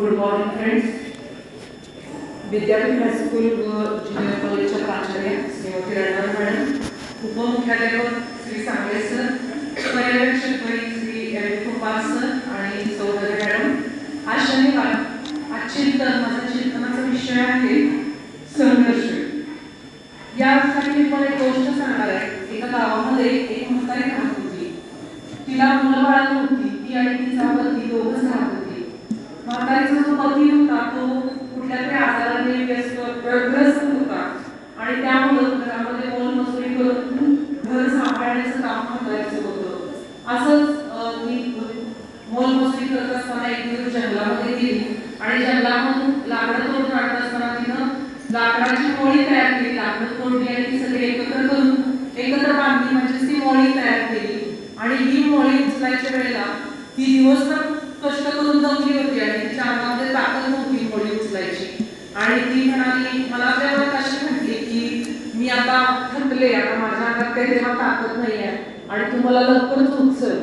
Good morning friends विद्यापीठ high school व junior कॉलेजच्या प्राचार्य श्रीमती रणधर मॅडम उपमुख्याध्यापक श्री सांगले सर पर्यवेक्षक श्री एम कुमार सर आणि सौदर्य मॅडम आज शनिवार आज चिंतन माझा चिंतनाचा विषय आहे संघर्ष यासाठी मी तुम्हाला एक गोष्ट सांगणार आहे एका गावामध्ये एक म्हातारी राहत होती तिला मुलं बाळ नव्हती ती आणि तिचा पती दोघंच राहत म्हातारीचा जो पती होता तो कुठल्या तरी आजाराने व्यस्त ग्रस्त होता. आणि त्यामुळं घरामध्ये मोल मजुरी करून घर सांभाळण्याचं काम म्हातारीचं होतं. असंच मी मोलमजुरी करत असताना एक दिवस जंगलामध्ये गेली. आणि जंगलामधून लाकडं तोडून आणत असताना तिनं लाकडाची मोळी तयार केली. लाकडं तोडली आणि ती सगळी एकत्र करून एकत्र बांधली. म्हणजेच ती मोळी तयार केली. आणि ही मोळी उचलायच्या वेळेला ती दिवसभर कष्ट करून दमली होती आणि तिच्या अंगामध्ये ताकद नव्हती मोळी उचलायची आणि ती म्हणाली मला तेव्हा अशी म्हटली की मी आता थकले आता माझ्या अंगात काही तेव्हा ताकद नाही आहे आणि तू मला लवकरच उचल.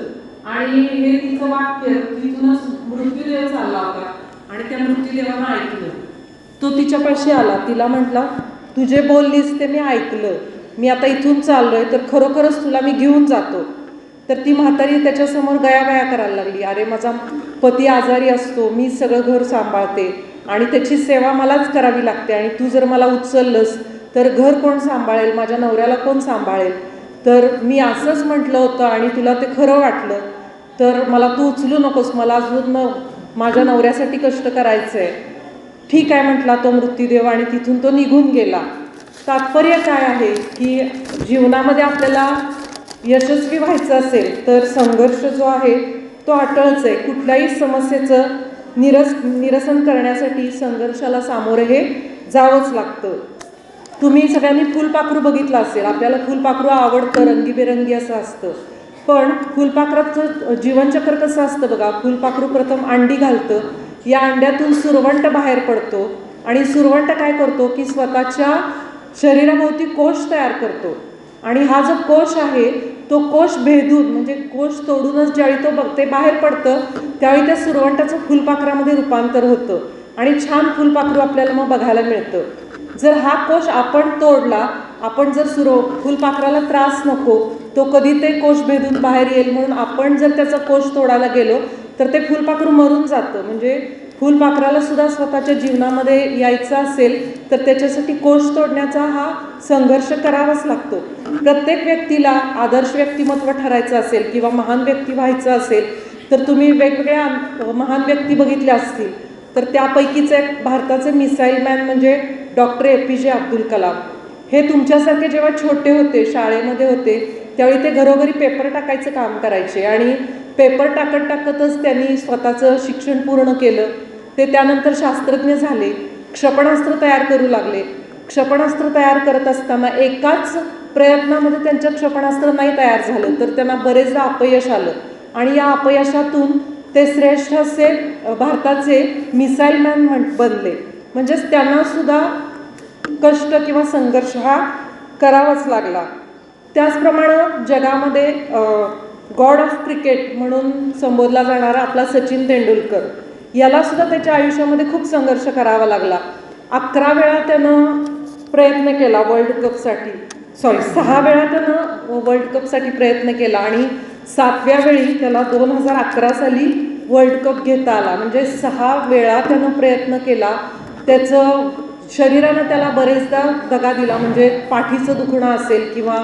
आणि हे तिचं वाक्य तिथूनच मृत्यूदेव चालला होता आणि त्या मृत्यूदेवानं ऐकलं. तो तिच्यापाशी आला. तिला म्हटला तू जे बोललीस ते मी ऐकलं. मी आता इथून चाललोय तर खरोखरच तुला मी घेऊन जातो. तर ती म्हातारी त्याच्यासमोर गयावया करायला लागली. अरे माझा पती आजारी असतो. मी सगळं घर सांभाळते. आणि त्याची सेवा मलाच करावी लागते. आणि तू जर मला उचललंस तर घर कोण सांभाळेल? माझ्या नवऱ्याला कोण सांभाळेल? तर मी असंच म्हटलं होतं आणि तुला ते खरं वाटलं. तर मला तू उचलू नकोस. मला अजून मग माझ्या नवऱ्यासाठी कष्ट करायचं आहे ठीक आहे म्हटला तो मृत्यूदेव आणि तिथून तो निघून गेला. तात्पर्य काय आहे की जीवनामध्ये आपल्याला यशस्वी व्हायचं असेल तर संघर्ष जो आहे तो अटळच आहे. कुठल्याही समस्येचं निरस निरसन करण्यासाठी संघर्षाला सामोरं हे जावंच लागतं. तुम्ही सगळ्यांनी फुलपाखरू बघितलं असेल आपल्याला फुलपाखरू आवडतं रंगीबेरंगी असं असतं. पण फुलपाखराचं जीवनचक्र कसं असतं बघा फुलपाखरू प्रथम अंडी घालतं या अंड्यातून सुरवंट बाहेर पडतो आणि सुरवंट काय करतो की स्वतःच्या शरीराभोवती कोश तयार करतो. आणि हा जो कोश आहे तो कोश भेदून म्हणजे कोश तोडूनच ज्यावेळी तो बघते बाहेर पडतं त्यावेळी त्या सुरवंटाचं फुलपाखरामध्ये रूपांतर होतं. आणि छान फुलपाखरू आपल्याला मग बघायला मिळतं. जर हा कोश आपण तोडला आपण जर सुरो फुलपाखराला त्रास नको तो कधी ते कोश भेदून बाहेर येईल म्हणून आपण जर त्याचा कोश तोडायला गेलो तर ते फुलपाखरू मरून जातं. म्हणजे फुलपाखराला सुद्धा स्वतःच्या जीवनामध्ये यायचं असेल तर त्याच्यासाठी कोष तोडण्याचा हा संघर्ष करावाच लागतो. प्रत्येक व्यक्तीला आदर्श व्यक्तिमत्व ठरायचं असेल किंवा महान व्यक्ती व्हायचं असेल तर तुम्ही वेगवेगळ्या महान व्यक्ती बघितल्या असतील तर त्यापैकीच एक भारताचे मिसाईल मॅन म्हणजे doctor A P J Abdul Kalam. हे तुमच्यासारखे जेव्हा छोटे होते शाळेमध्ये होते त्यावेळी ते घरोघरी पेपर टाकायचं काम करायचे आणि पेपर टाकत टाकतच त्यांनी स्वतःचं शिक्षण पूर्ण केलं. ते त्यानंतर शास्त्रज्ञ झाले. क्षेपणास्त्र तयार करू लागले. क्षेपणास्त्र तयार करत असताना एकाच प्रयत्नामध्ये त्यांचं क्षेपणास्त्र नाही तयार झालं तर त्यांना बरेचदा अपयश आलं. आणि या अपयशातून ते श्रेष्ठ असे भारताचे मिसाईल मॅन म्हण बनले. म्हणजेच त्यांना सुद्धा कष्ट किंवा संघर्ष हा करावाच लागला. त्याचप्रमाणे जगामध्ये गॉड ऑफ क्रिकेट म्हणून संबोधला जाणारा आपला सचिन तेंडुलकर. याला सुद्धा त्याच्या आयुष्यामध्ये खूप संघर्ष करावा लागला. अकरा वेळा त्यानं प्रयत्न केला वर्ल्ड कपसाठी सॉरी सहा वेळा त्यानं वर्ल्ड कपसाठी प्रयत्न केला आणि सातव्या वेळी त्याला दोन हजार अकरा साली वर्ल्ड कप घेता आला. म्हणजे सहा वेळा त्यानं प्रयत्न केला. त्याचं शरीरानं त्याला बरेचदा दगा दिला. म्हणजे पाठीचं दुखणं असेल किंवा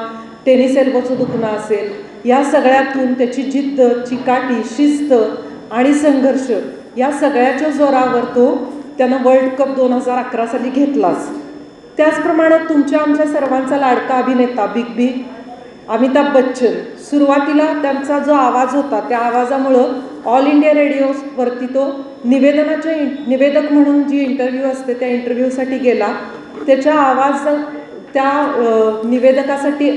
टेनिस एल्बोचं दुखणं असेल. या सगळ्यातून त्याची जिद्द चिकाटी शिस्त आणि संघर्ष या सगळ्याच्या जोरावर तो त्यानं वर्ल्ड कप दोन हजार अकरा साली घेतलाच त्याचप्रमाणे तुमच्या आमच्या सर्वांचा लाडका अभिनेता बिग बी अमिताभ बच्चन. सुरुवातीला त्यांचा जो आवाज होता त्या आवाजामुळं ऑल इंडिया रेडिओवरती तो निवेदनाच्या निवेदक म्हणून जी इंटरव्ह्यू असते त्या इंटरव्ह्यूसाठी गेला. त्याच्या आवाज त्या निवेदकासाठी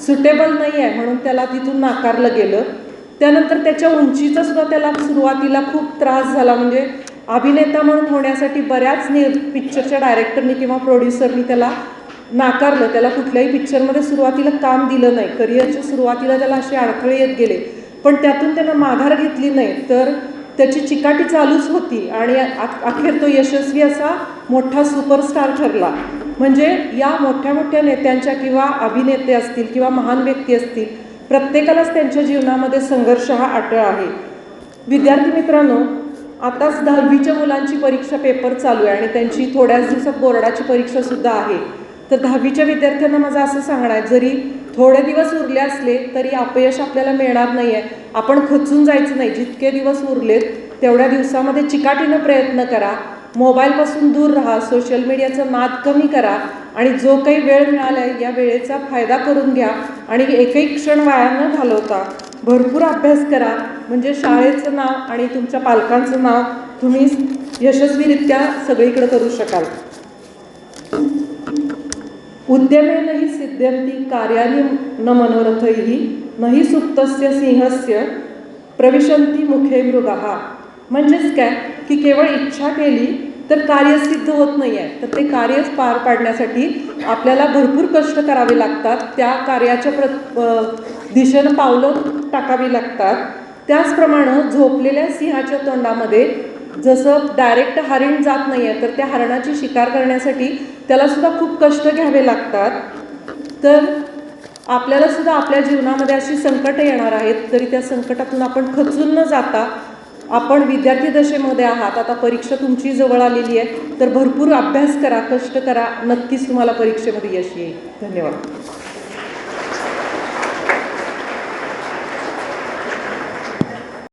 सुटेबल नाही आहे म्हणून त्याला तिथून नाकारलं गेलं. त्यानंतर त्याच्या उंचीचा सुद्धा त्याला सुरुवातीला खूप त्रास झाला. म्हणजे अभिनेता म्हणून होण्यासाठी बऱ्याच नि पिक्चरच्या डायरेक्टरनी किंवा प्रोड्युसरनी त्याला नाकारलं. त्याला कुठल्याही पिक्चरमध्ये सुरुवातीला काम दिलं नाही. करिअरच्या सुरुवातीला त्याला असे अडथळे येत गेले. पण त्यातून त्यानं माघार घेतली नाही. तर त्याची चिकाटी चालूच होती आणि अखेर तो यशस्वी असा मोठा सुपरस्टार ठरला. म्हणजे या मोठ्या मोठ्या नेत्यांच्या किंवा अभिनेते असतील किंवा महान व्यक्ती असतील प्रत्येकालाच त्यांच्या जीवनामध्ये संघर्ष हा अटळ आहे. विद्यार्थी मित्रांनो आताच दहावीच्या मुलांची परीक्षा पेपर चालू आहे आणि त्यांची थोड्याच दिवसात बोर्डाची परीक्षासुद्धा आहे. तर दहावीच्या विद्यार्थ्यांना माझं असं सांगणं आहे जरी थोडे दिवस उरले असले तरी अपयश आपल्याला मिळणार नाही आहे आपण खचून जायचं नाही. जितके दिवस उरलेत तेवढ्या दिवसामध्ये चिकाटीनं प्रयत्न करा. मोबाईलपासून दूर राहा. सोशल मीडियाचा नाद कमी करा. आणि जो काही वेळ मिळाला आहे या वेळेचा फायदा करून घ्या. आणि एकही क्षण वाया न घालवता भरपूर अभ्यास करा. म्हणजे शाळेचं नाव आणि तुमच्या पालकांचं नाव तुम्ही यशस्वीरित्या सगळीकडे करू शकाल. उद्यमेन हि सिद्ध्यन्ति कार्याणि न मनोरथही नही सुप्तस्य सिंहस्य प्रविशंती मुखे मृगहा म्हणजेच काय? की केवळ इच्छा केली तर कार्य सिद्ध होत नाही आहे तर ते कार्य पार पाडण्यासाठी आपल्याला भरपूर कष्ट करावे लागतात. त्या कार्याच्या प्र दिशेनं पावलं टाकावी लागतात. त्याचप्रमाणे झोपलेल्या सिंहाच्या तोंडामध्ये जसं डायरेक्ट हरिण जात नाही आहे तर त्या हरणाची शिकार करण्यासाठी त्याला सुद्धा खूप कष्ट घ्यावे लागतात. तर आपल्याला सुद्धा आपल्या जीवनामध्ये अशी संकटं येणार आहेत तरी त्या संकटातून आपण खचून न जाता आपण विद्यार्थी दशेमध्ये आहात आता परीक्षा तुमची जवळ आलेली आहे तर भरपूर अभ्यास करा कष्ट करा नक्कीच तुम्हाला परीक्षेमध्ये यश येईल. धन्यवाद.